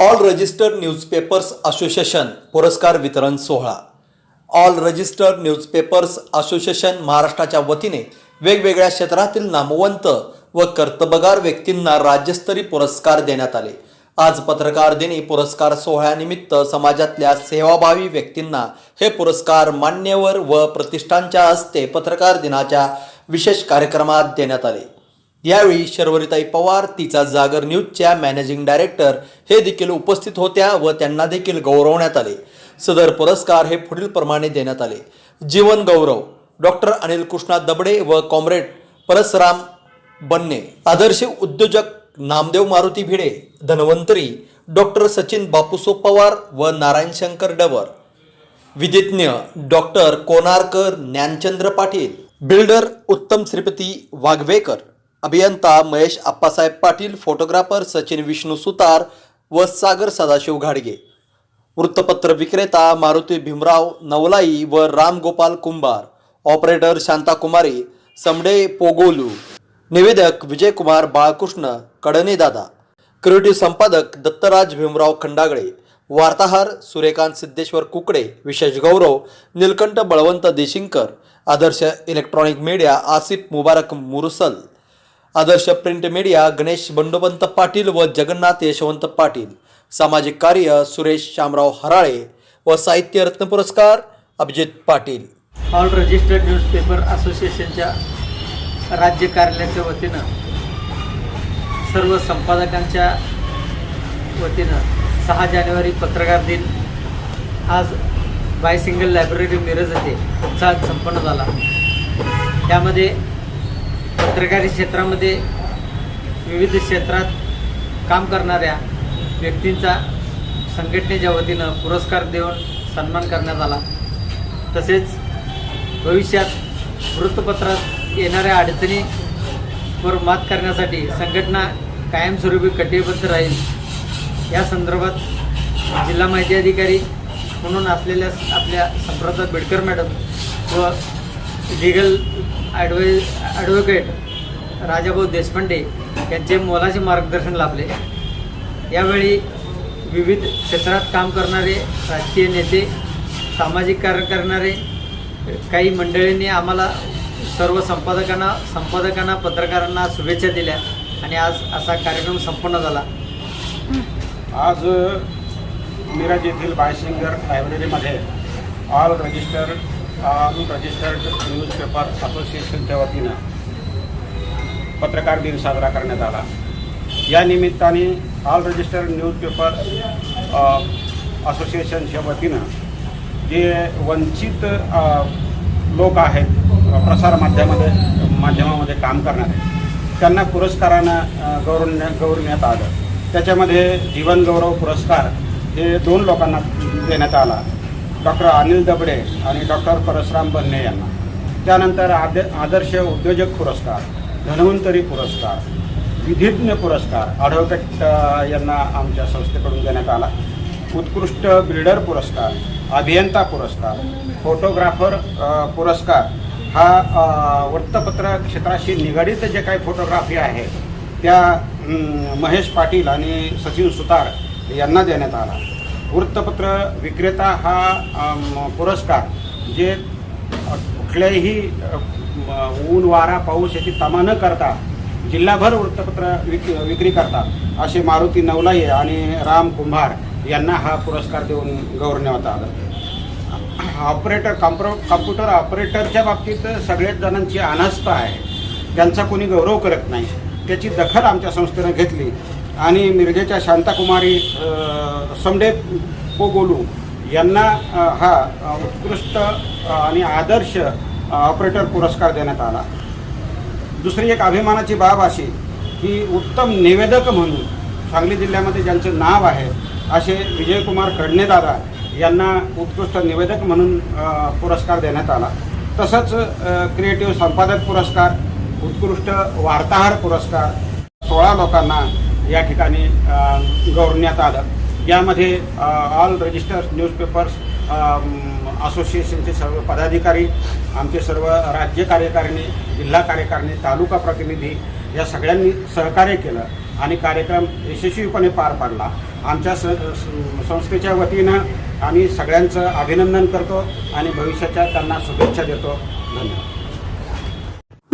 All registered newspapers association पुरस्कार वितरण सोहळा. ऑल रजिस्टर्ड न्यूजपेपर्स असोसिएशन महाराष्ट्राच्या वतीने वेगवेगळ्या क्षेत्रातील नामवंत व कर्तबगार व्यक्तींना राज्यस्तरीय पुरस्कार देण्यात आले. आज पत्रकार दिनी पुरस्कार सोहळ्यानिमित्त समाजातल्या सेवाभावी व्यक्तींना हे पुरस्कार मान्यवर व प्रतिष्ठानच्या हस्ते पत्रकार दिनाच्या विशेष कार्यक्रमात देण्यात आले. यावेळी शर्वरीताई पवार तिचा जागर न्यूजच्या मॅनेजिंग डायरेक्टर हे देखील उपस्थित होत्या व त्यांना देखील गौरवण्यात आले. सदर पुरस्कार हे पुढील प्रमाणे देण्यात आले. जीवन गौरव डॉक्टर अनिल कृष्णा दबडे व कॉम्रेड परसराम बन्ने. आदर्श उद्योजक नामदेव मारुती भिडे धन्वंतरी डॉक्टर सचिन बापूसो पवार व नारायण शंकर डबर. विधिज्ञ डॉक्टर कोणारकर ज्ञानचंद्र पाटील. बिल्डर उत्तम श्रीपती वाघवेकर. अभियंता महेश आप्पासाहेब पाटील फोटोग्राफर सचिन विष्णू सुतार व सागर सदाशिव घाडगे. वृत्तपत्र विक्रेता मारुती भीमराव नवलाई व रामगोपाल कुंभार. ऑपरेटर शांताकुमारी समडे पोगोलू. निवेदक विजयकुमार बाळकृष्ण कडणेदादा क्रिएटिव्ह संपादक दत्तराज भीमराव खंडागळे. वार्ताहर सूर्यकांत सिद्धेश्वर कुकडे विशेष गौरव निलकंठ बळवंत देशिंकर आदर्श इलेक्ट्रॉनिक मीडिया आसिफ मुबारक मुरसल. आदर्श प्रिंट मीडिया गणेश बंडोपंत पाटील व जगन्नाथ यशवंत पाटील. सामाजिक कार्य सुरेश शामराव हराळे व साहित्य रत्न पुरस्कार Abhijit Patil. All registered newspaper असोसिएशनच्या राज्य कार्यालयाच्या वतीनं सर्व संपादकांच्या वतीनं सहा जानेवारी पत्रकार दिन आज बायसिंगल लायब्ररी मिरज येथे उत्साहात संपन्न झाला. त्यामध्ये पत्रकारी क्षेत्रामध्ये विविध क्षेत्रात काम करणाऱ्या व्यक्तींचा संघटनेच्या वतीनं पुरस्कार देऊन सन्मान करण्यात आला. तसेच भविष्यात वृत्तपत्रात येणाऱ्या अडचणीवर मात करण्यासाठी संघटना कायमस्वरूपी कटिबद्ध राहील. या संदर्भात जिल्हा माहिती अधिकारी म्हणून असलेल्या आपल्या संप्रदाय बेडकर मॅडम व लिगल ॲडवे ॲडव्होकेट राजाभाऊ देशपांडे यांचे मोलाचे मार्गदर्शन लाभले. यावेळी विविध क्षेत्रात काम करणारे राजकीय नेते सामाजिक कार्य करणारे काही मंडळींनी आम्हाला सर्व संपादकांना संपादकांना पत्रकारांना शुभेच्छा दिल्या आणि आज असा कार्यक्रम संपन्न झाला. आज मिराज येथील बायसिंगर लायब्ररीमध्ये ऑल रजिस्टर रजिस्टर्ड न्यूजपेपर असोसिएशनच्या वतीनं पत्रकार दिन साजरा करण्यात आला. या निमित्ताने ऑल रजिस्टर्ड न्यूजपेपर असोसिएशनच्या वतीनं जे वंचित लोक आहेत प्रसारमाध्यमामध्ये माध्यमामध्ये काम करणारे त्यांना पुरस्कारानं गौरवण्या गौरवण्यात आलं. त्याच्यामध्ये जीवनगौरव पुरस्कार हे दोन लोकांना देण्यात आला. डॉक्टर अनिल दबडे आणि डॉक्टर परशुराम बन्ने यांना. त्यानंतर आद आदर्श उद्योजक पुरस्कार धन्वंतरी पुरस्कार विधिज्ञ पुरस्कार ॲडव्होकेट यांना आमच्या संस्थेकडून देण्यात आला. उत्कृष्ट बिल्डर पुरस्कार अभियंता पुरस्कार फोटोग्राफर पुरस्कार. हा वृत्तपत्र क्षेत्राशी निगडित जे काही फोटोग्राफी आहे त्या महेश पाटील आणि सचिन सुतार यांना देण्यात आला. वृत्तपत्र विक्रेता हा पुरस्कार जे कुठल्याही ऊन वारा पाऊस याची तमा न करता जिल्हाभर वृत्तपत्र विक विक्री करतात असे मारुती नवलाये आणि राम कुंभार यांना हा पुरस्कार देऊन गौरवण्यात आलं. ऑपरेटर कॉम्प्रो कॉम्प्युटर ऑपरेटरच्या बाबतीत सगळ्याच जणांची अनास्था आहे. त्यांचा कोणी गौरव करत नाही. त्याची दखल आमच्या संस्थेनं घेतली. आणि मिरजेच्या शांताकुमारी समडे पोगोलू यांना हा उत्कृष्ट आणि आदर्श ऑपरेटर पुरस्कार देण्यात आला. दुसरी एक अभिमानाची बाब अशी की उत्तम निवेदक म्हणून सांगली जिल्ह्यामध्ये ज्यांचं नाव आहे असे विजयकुमार कडणेदादा यांना उत्कृष्ट निवेदक म्हणून पुरस्कार देण्यात आला. तसंच क्रिएटिव्ह संपादक पुरस्कार उत्कृष्ट वार्ताहर पुरस्कार सोळा लोकांना या ठिकाणी गौरवण्यात आलं. यामध्ये ऑल रजिस्टर न्यूजपेपर्स असोसिएशनचे सर्व पदाधिकारी आमचे सर्व राज्य कार्यकारिणी जिल्हा कार्यकारिणी तालुका प्रतिनिधी या सगळ्यांनी सहकार्य केलं आणि कार्यक्रम यशस्वीपणे पार पाडला. आमच्या स संस्थेच्या वतीनं आम्ही सगळ्यांचं अभिनंदन करतो आणि भविष्याच्या त्यांना शुभेच्छा देतो. धन्यवाद.